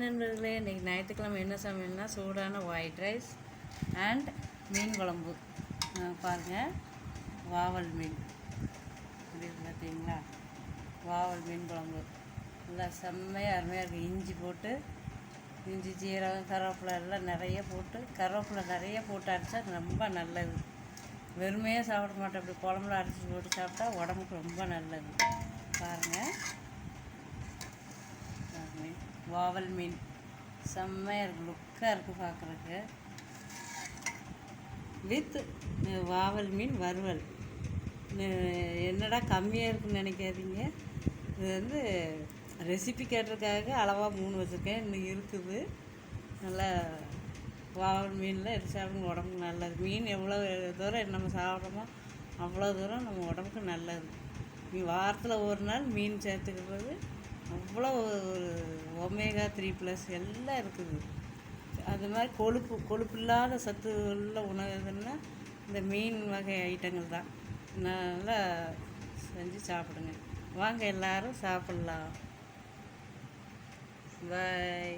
நண்பர்களே இன்றைக்கி ஞாயிற்றுக்கிழமை என்ன சமையல்னா சூடான ஒயிட் ரைஸ் அண்ட் மீன் குழம்பு. பாருங்கள் வாவல் மீன். அப்படி பார்த்தீங்களா வாவல் மீன் குழம்பு. நல்லா செம்மையாக அருமையாக இருக்குது இஞ்சி போட்டு இஞ்சி ஜீரகம் கருவேப்பிலை எல்லாம் நிறைய போட்டு கருவேப்பிலை நிறைய போட்டு அரைச்சா ரொம்ப நல்லது. வெறுமையாக சாப்பிட மாட்டோம் அப்படி குழம்புல அரைச்சி போட்டு சாப்பிட்டா உடம்புக்கு ரொம்ப நல்லது. பாருங்கள் வாவல் மீன். செம்மையாக இருக்குது லுக்காக இருக்குது பார்க்குறக்கு வித் வாவல் மீன் வறுவல். என்னடா கம்மியாக இருக்குன்னு நினைக்காதீங்க. இது வந்து ரெசிபி கேட்டிருக்காக அளவாக மூணு வச்சுருக்கேன். இன்னும் இருக்குது. நல்லா வாவல் மீனில் எடுத்து சாப்பிடுங்க உடம்புக்கு நல்லது. மீன் எவ்வளோ தூரம் நம்ம சாப்பிட்றோமோ அவ்வளோ தூரம் நம்ம உடம்புக்கு நல்லது. நீ வாரத்தில் ஒரு நாள் மீன் சேர்த்துக்கிறது அவ்வளோ ஒரு ஒமேகா த்ரீ ப்ளஸ் எல்லாம் இருக்குது. அது மாதிரி கொழுப்பு கொழுப்பு இல்லாத சத்து உள்ள உணவு எதுன்னா இந்த மீன் வகை ஐட்டங்கள் தான். நல்லா செஞ்சு சாப்பிடுங்க. வாங்க எல்லாரும் சாப்பிட்லாம். பாய்